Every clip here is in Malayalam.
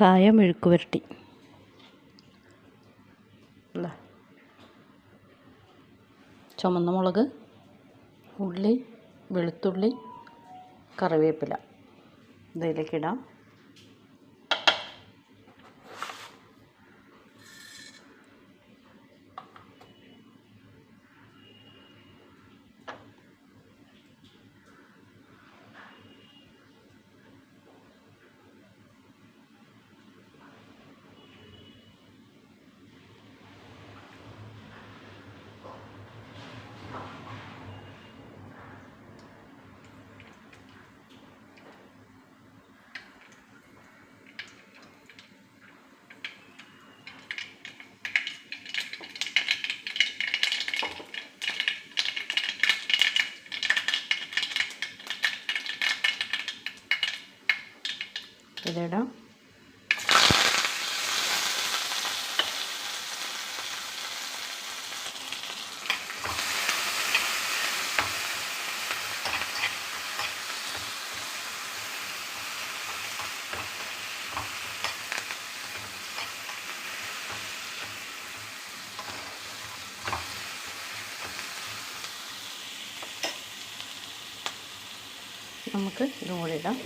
കായ മെഴുക്ക് പുരട്ടി. ചുമന്ന മുളക് ഉള്ളി വെളുത്തുള്ളി കറിവേപ്പില. ഇതിലേക്ക് ഇതിടാം നമുക്ക് ഇതും കൂടി ഇടാം.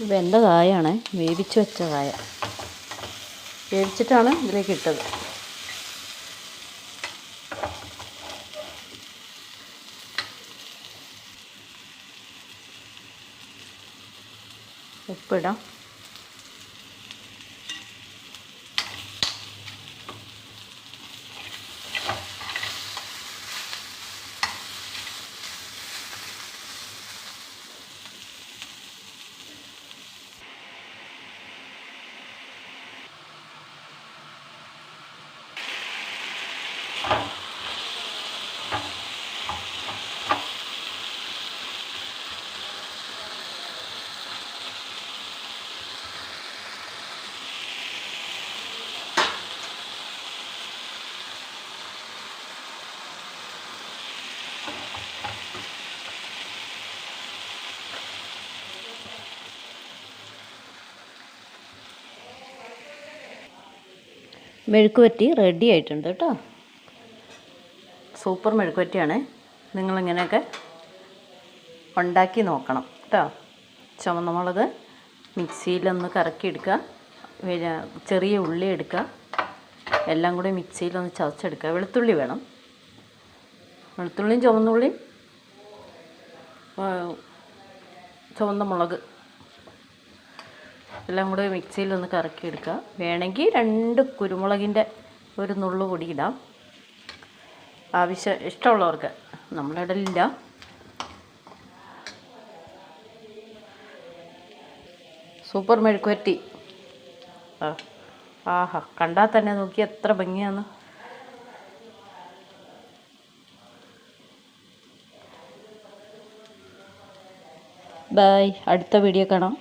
വെന്ത കായാണ് വേവിച്ച് വെച്ച കായ. വേവിച്ചിട്ടാണ് ഇതിലേക്ക് ഇട്ടത്. ഉപ്പിടാം. മെഴുക്ക് പറ്റി റെഡി ആയിട്ടുണ്ട് കേട്ടോ. സൂപ്പർ മെഴുക്ക് പറ്റിയാണ് നിങ്ങളിങ്ങനെയൊക്കെ ഉണ്ടാക്കി നോക്കണം കേട്ടോ. ചുവന്ന മുളക് മിക്സിയിലൊന്ന് കറക്കിയെടുക്കുക. ചെറിയ ഉള്ളി എടുക്കുക. എല്ലാം കൂടി മിക്സിയിലൊന്ന് ചതച്ചെടുക്കുക. വെളുത്തുള്ളി വേണം. വെളുത്തുള്ളിയും ചുവന്നുള്ളിയും ചുവന്ന മുളക്. എല്ലാം കൂടെ മിക്സിയിൽ മിക്സിയിലൊന്ന് കറക്കിയെടുക്കുക. വേണമെങ്കിൽ രണ്ട് കുരുമുളകിന്റെ ഒരു നുള്ളു കൂടി ഇടാം. ആവശ്യം ഇഷ്ടമുള്ളവർക്ക് നമ്മളിടലില്ല സൂപ്പർ മെഴുക്കുവരട്ടി. ആ ആഹാ കണ്ടാൽ തന്നെ നോക്കി എത്ര ഭംഗിയാന്ന് ബൈ അടുത്ത വീഡിയോ കാണാം.